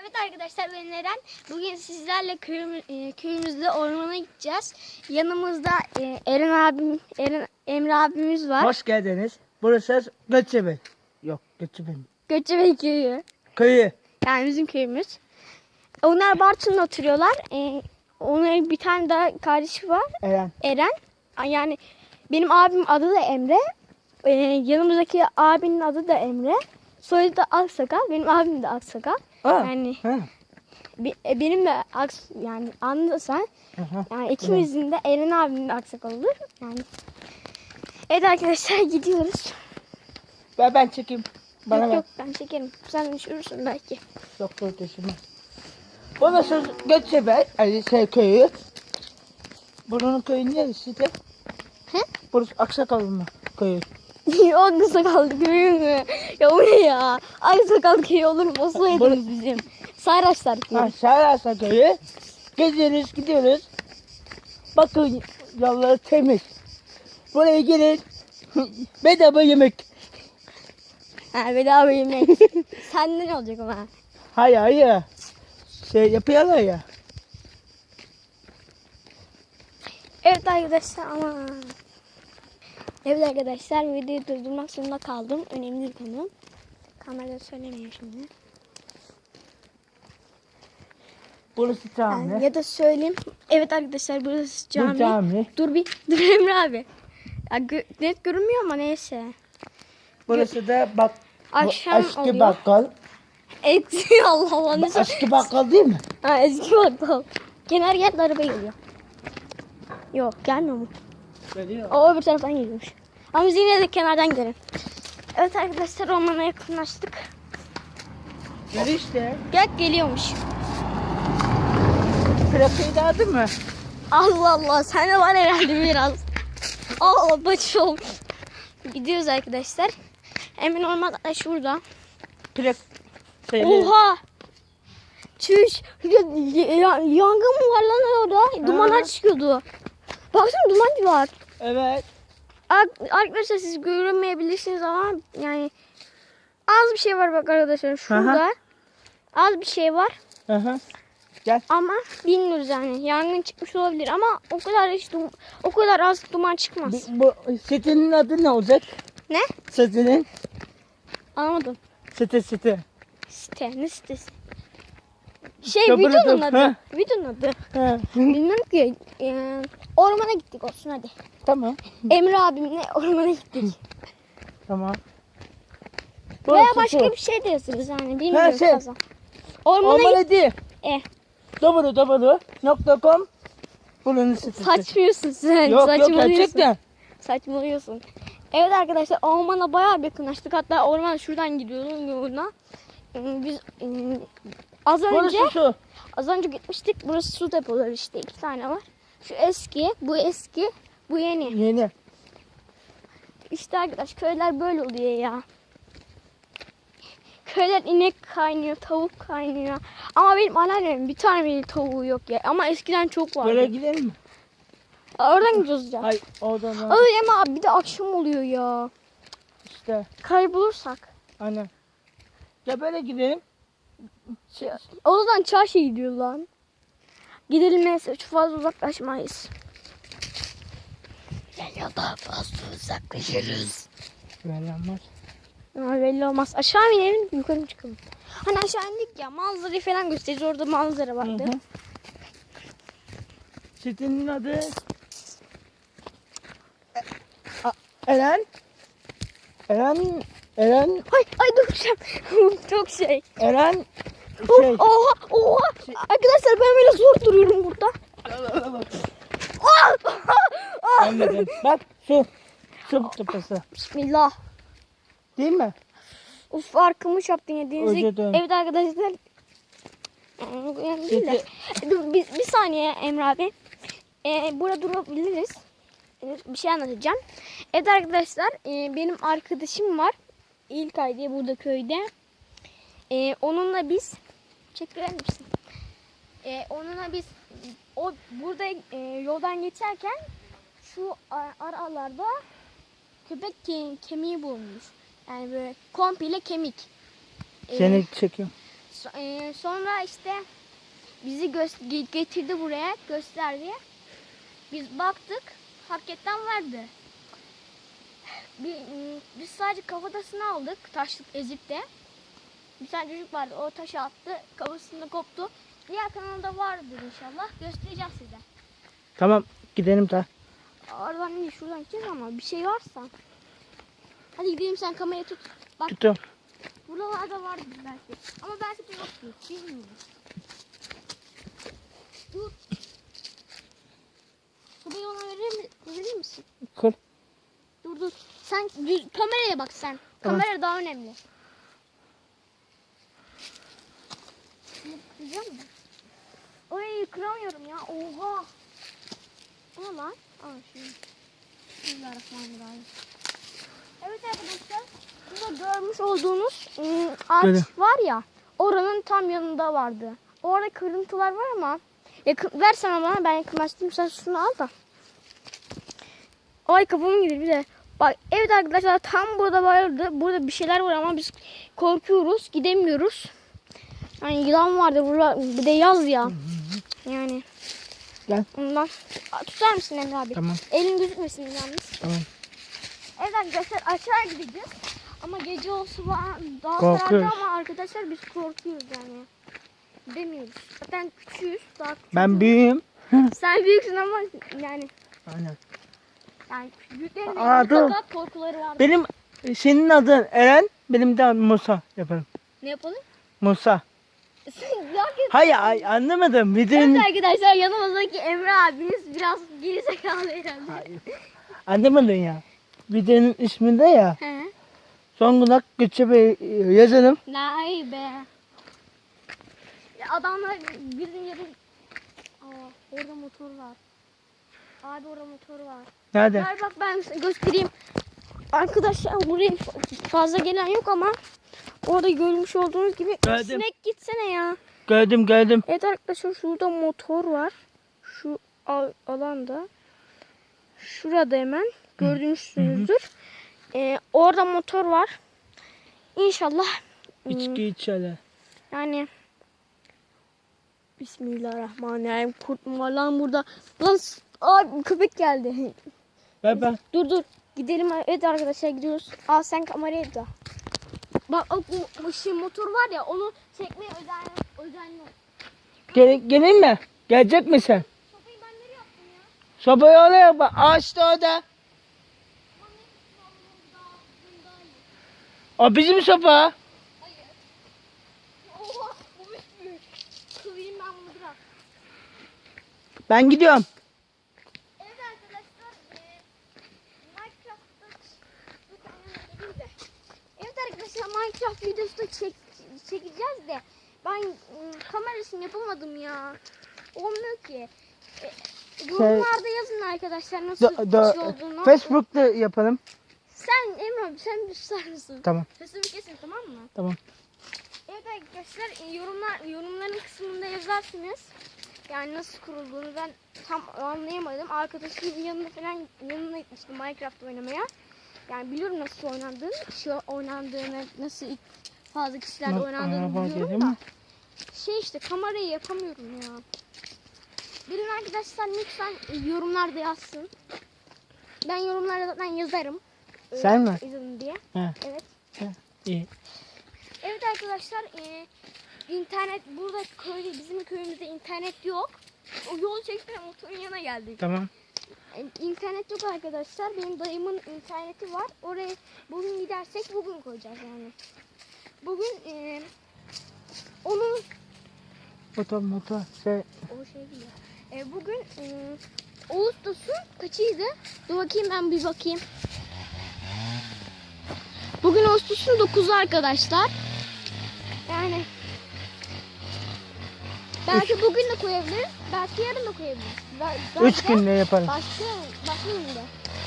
Evet arkadaşlar ben Eren. Bugün sizlerle köyüm, e, köyümüzde ormana gideceğiz. Yanımızda e, Eren abim, Eren Emre abimiz var. Hoş geldiniz. Burası Göçebe. Yok Göçebe. mi? Göçebe köyü. Köyü. Yani bizim köyümüz. Onlar Bartın'da oturuyorlar. E, onların bir tane daha kardeşi var. Eren. Eren. Yani benim abim adı da Emre. E, yanımızdaki abinin adı da Emre. Soyadı da Aksakal. Benim abim de Aksakal. Aa, Yani Ha. Bi- e, benim de aks yani anlasan yani ikimizin de Eren abimin de aksakal olur. Yani Evet arkadaşlar gidiyoruz. Ben, ben çekeyim. Bana yok yok ben çekerim. Sen düşürürsün belki. Doktor taşıma. Burası Göçebe. Yani şey köyü. Buranın köyü neresi de? He? Burası Aksakalın mı? Köyü. o aksakal köyü mü? Ya o ne ya? Aksakal köyü olur mu? O soyadımız bizim. Sayraçlar köyü. Ha, Şahrasa köyü. Geziyoruz gidiyoruz. Bakın yolları temiz. Buraya gelin. Bedava yemek. Ha, bedava yemek. Sende ne olacak ama? Hayır hayır. Şey yapıyorlar ya. Evet arkadaşlar ama Evet arkadaşlar videoyu durdurmak zorunda kaldım. Önemli bir konu. Kamerada söylemiyor şimdi. Burası Yani cami. ya da söyleyeyim. Evet arkadaşlar burası Bu cami. cami. Dur bir dur Emre abi. Ya, gö- net görünmüyor ama neyse. Burası da bak Akşam eski oluyor. bakkal. Eksi Allah Allah. Ne eski bakkal değil mi? ha, eski bakkal. Kenar geldi araba geliyor. Yok gelmiyor mu? Geliyor. O öbür taraftan geliyormuş. Ama biz yine de kenardan gidelim. Evet arkadaşlar ormana yakınlaştık. Gel işte. Gel geliyormuş. Plakayı da aldın mı? Allah Allah sen de var herhalde biraz. Allah başım. Gidiyoruz arkadaşlar. Emin olmadan şurada. Plak şeyleri. Oha. Çüş. Ya, ya- yangın mı var lan orada? Dumanlar çıkıyordu. Baksana duman var. Evet. Ar- Arkadaşlar siz göremeyebilirsiniz ama yani az bir şey var bak arkadaşlar şurada. Az bir şey var Aha. ama bilmiyoruz yani. Yangın çıkmış olabilir ama o kadar hiç dum- o kadar az duman çıkmaz. Bu, bu sitenin adı ne olacak? Ne? Sitenin. Anlamadım. Site site. Site ne sitesi? Şey burada- videonun adı. Ha. Videonun adı. Ha. Bilmiyorum ki. Ee, ormana gittik olsun hadi. tamam. Emre abimle ormana gittik. Tamam. Veya Burası başka şu. bir şey yazarız yani bilmiyoruz şey. fazla. Ormana Olmalı değil. E. Doğru doğru. Nokta com. Bunun sitesi. Saçmıyorsun sen. Yok yok gerçekten. Saçmalıyorsun. Evet arkadaşlar ormana bayağı bir yakınlaştık. Hatta orman şuradan gidiyoruz yoluna. Ee, Biz e, az önce Burası şu. az önce gitmiştik. Burası su depoları işte iki tane var. Şu eski, bu eski, bu yeni. Yeni. İşte arkadaş köyler böyle oluyor ya. Köyler inek kaynıyor, tavuk kaynıyor. Ama benim anneannemin bir tane bile tavuğu yok ya. Ama eskiden çok vardı. Böyle gidelim mi? Oradan gidiyoruz ya. Hayır oradan al. Ay ama bir de akşam oluyor ya. işte. Kaybolursak. Anne. Ya böyle gidelim. Şey, Odadan çarşıya gidiyor lan. Gidelim neyse çok fazla uzaklaşmayız. ya daha fazla uzaklaşırız. Böyle olmaz. Ha, belli olmaz. Aşağı mı inelim yukarı mı çıkalım? Hani aşağı indik ya manzarayı falan gösteririz. Orada manzara vardı. Hı hı. Sitenin adı A- Eren Eren Eren Ay ay duracağım. çok şey. Eren şey Oha oha. Şey- Arkadaşlar ben böyle zor duruyorum burada. Anladım. Bak şu su tepesi. Bismillah. Değil mi? Uf arkamı çarptın. Özür dilerim. Evet arkadaşlar. De. Dur, bir, bir saniye Emre abi. Ee, burada durabiliriz. Ee, Bir şey anlatacağım. Evet arkadaşlar e, benim arkadaşım var. İlkay diye burada köyde. Ee, onunla biz çekilir misin? Ee, onunla biz o burada e, yoldan geçerken şu aralarda köpek ke- kemiği bulmuş. Yani böyle komple kemik. Ee, Seni çekiyorum. So- e, sonra işte bizi getirdi buraya gösterdi. Biz baktık hakikaten vardı. Bir, m, biz sadece kafatasını aldık taşlık ezip de. Bir tane çocuk vardı o taşı attı kafasında koptu. Diğer kanalda vardır inşallah göstereceğim size. Tamam gidelim ta. Oradan değil şuradan gideceğiz ama bir şey varsa. Hadi gidelim sen kamerayı tut. Bak Tutuyorum. buralarda vardır belki. Ama belki de yoktur. Bilmiyorum. Dur. Şurayı ona verir, mi, verir misin? Kır. Dur dur. Sen kameraya bak sen. Tamam. Kamera daha önemli. Güzel mi? Ay kıramıyorum ya. Oha. O ne lan? Aa şimdi. Bismillahirrahmanirrahim. Evet arkadaşlar. Burada görmüş olduğunuz ım, ağaç Böyle. var ya. Oranın tam yanında vardı. Orada kırıntılar var ama yakın, ver sana bana ben yakınlaştım. Sen şunu al da. Ay kafamı gidiyor bir de. Bak evet arkadaşlar tam burada vardı. Burada bir şeyler var ama biz korkuyoruz. Gidemiyoruz. Yani yılan vardı burada. Bir de yaz ya. Yani. Gel. Ondan. Tutar mısın Emre abi? Tamam. Elin gözükmesin yalnız. Tamam. Evet arkadaşlar aşağı gideceğiz. Ama gece olsa daha kararlı ama arkadaşlar biz korkuyoruz yani. Demiyoruz. Zaten küçüğüz. Daha küçüğüz. Ben büyüğüm. Sen büyüksün ama yani Aynen. yani büyüklerin Aa, mutlaka korkuları var. Benim senin adın Eren, benim de Musa yaparım. Ne yapalım? Musa. Hayır ay, anlamadım. Videonun Evet arkadaşlar yanımızdaki Emre abiniz biraz gerizekalı herhalde. anlamadın ya. Videonun isminde ya. He. Zonguldak Göçebe yazalım. Nay be. Ya adamlar bizim yerin... Aa, orada motor var. Abi orada motor var. Nerede? Ver bak ben göstereyim. Arkadaşlar buraya fazla gelen yok ama orada görmüş olduğunuz gibi Gördüm. sinek gitsene ya. Gördüm gördüm. Evet arkadaşlar şurada motor var. Şu al- alanda. Şurada hemen gördüğünüzdür. Ee, orada motor var. İnşallah hmm, İçki içelim. yani Bismillahirrahmanirrahim. Kurt mu var lan burada? Lan Aa, köpek geldi. Ver ben. Dur dur. Gidelim. Evet arkadaşlar gidiyoruz. Al sen kamerayı da. Bak o, o, şey motor var ya onu çekmeye özenli. özenli. ol. Gel, geleyim mi? Gelecek misin? Sopayı ben nereye attım ya? Sobayı oraya bak. Ağaçta orada. O bizim sopa. Hayır. Oha bu büyük büyük. Kıvırayım ben bunu biraz. Ben gidiyorum. Evet arkadaşlar. E, Minecraft'ta bir tane değil de. Evet arkadaşlar Minecraft videosu da çek, çekeceğiz de. Ben ım, kamerasını yapamadım ya. Olmuyor ki. E, yorumlarda yazın arkadaşlar nasıl bir do, şey olduğunu. Facebook'ta yapalım. Sen Emre abi sen bir susar mısın? Tamam. Sesimi kesin tamam mı? Tamam. Evet arkadaşlar yorumlar yorumların kısmında yazarsınız. Yani nasıl kurulduğunu ben tam anlayamadım. Arkadaşımın yanına falan yanına gitmiştim Minecraft oynamaya. Yani biliyorum nasıl oynandığını, şu oynandığını, nasıl fazla kişilerle Bak, oynandığını biliyorum da. Şey işte kamerayı yapamıyorum ya. Benim arkadaşlar lütfen yorumlarda yazsın. Ben yorumlarda zaten yazarım. Ee, Sen mi? Yazın diye. He. Evet. İyi. Evet arkadaşlar e, internet burada köyde bizim köyümüzde internet yok. O yol çekti motorun yanına geldik. Tamam. İnternet yok arkadaşlar. Benim dayımın interneti var. Oraya bugün gidersek bugün koyacağız yani. Bugün e, onun Motor motor. Şey, o şey değil. E, bugün e, Ağustos'un kaçıydı? Dur bakayım ben bir bakayım. Bugün Ağustos'un 9'u arkadaşlar. Yani belki bugün de koyabiliriz. Belki yarın da koyabiliriz. Üç günde yaparız. Başka, başka günde.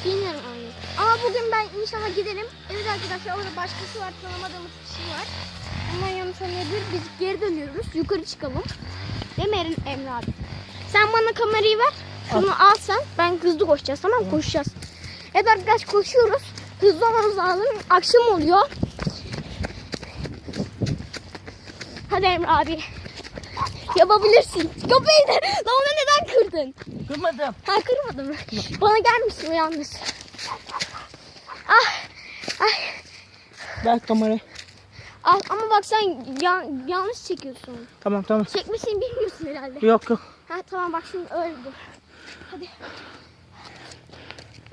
Bilmiyorum yani. Ama bugün ben inşallah giderim. Evet arkadaşlar orada başkası var. Tanımadığımız kişi var. Bunlar yanlış anlayabilir. Biz geri dönüyoruz. Yukarı çıkalım. Değil mi Emre abi? Sen bana kamerayı ver. Şunu al sen. Ben hızlı koşacağız tamam mı? Koşacağız. Evet arkadaş koşuyoruz. Hızlı olmamız lazım. Akşam oluyor. Hadi Emre abi. Yapabilirsin. Köpeği de. Lan neden kırdın? Kırmadım. Ha kırmadım. Bana gelmişsin yalnız. Ah. Ah. Ver kamerayı. Al ama bak sen yan- yanlış çekiyorsun. Tamam tamam. Çekmesini bilmiyorsun herhalde. Yok yok. Ha tamam bak şimdi dur. Hadi.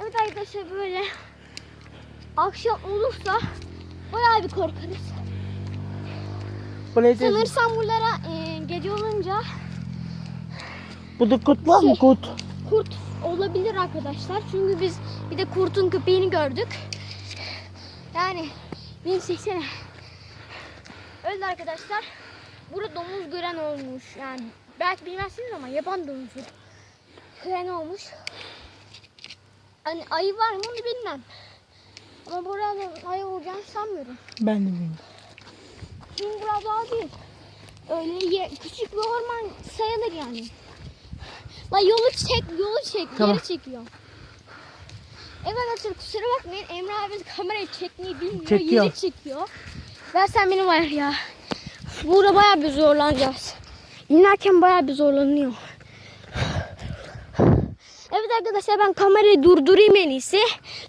Evet arkadaşlar böyle akşam olursa bayağı bir korkarız. Sanırsam buralara e, gece olunca Burada kurt var mı Şey. kurt? kurt olabilir arkadaşlar. Çünkü biz bir de kurtun köpeğini gördük. Yani 1080 Öyle arkadaşlar. Burada domuz gören olmuş. Yani belki bilmezsiniz ama yaban domuzu gören olmuş. Hani ayı var mı onu bilmem. Ama burada ayı olacağını sanmıyorum. Ben de bilmiyorum. Çünkü burada daha değil. Öyle ye- küçük bir orman sayılır yani. La yolu çek, yolu çek, Tamam. geri çekiyor. Evet arkadaşlar kusura bakmayın Emre abi kamerayı çekmeyi bilmiyor, Çekiyor. yeri çekiyor. Ver sen beni var ya. Burada bayağı bir zorlanacağız. İnerken bayağı bir zorlanıyor. Evet arkadaşlar ben kamerayı durdurayım en iyisi.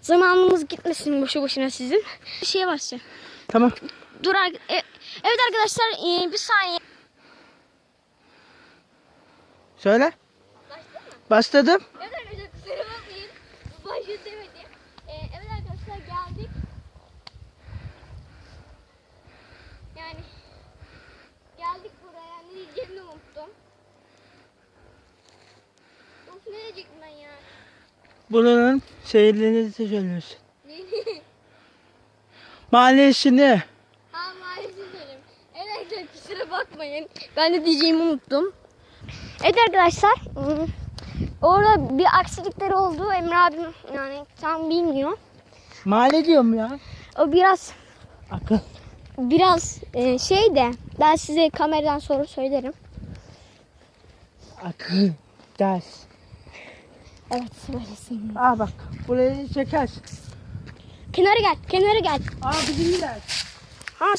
Zamanımız gitmesin boşu boşuna sizin. Bir şey başlayacağım. Tamam. Dur ar- e- evet arkadaşlar e, bir saniye. Söyle. Başladım. Evet arkadaşlar kusura bakmayın. Başta demedim. E, evet arkadaşlar geldik. Yani geldik buraya. Ne diyeceğimi unuttum. Of ne diyecektim ben ya? Buranın şehirlerini söylüyorsun. Mahallesini. ha maalesef söyleyeyim. Evet arkadaşlar kusura bakmayın. Ben de diyeceğimi unuttum. Evet arkadaşlar. Orada bir aksilikler oldu. Emre abim yani tam bilmiyor. Mahalle diyorum ya. O biraz Akıl. biraz e, şey de ben size kameradan sonra söylerim. Akıl. Ders. Evet söylesin. Aa bak. Burayı çekersin. Kenara gel, kenara gel. Aa bizim ders. Ha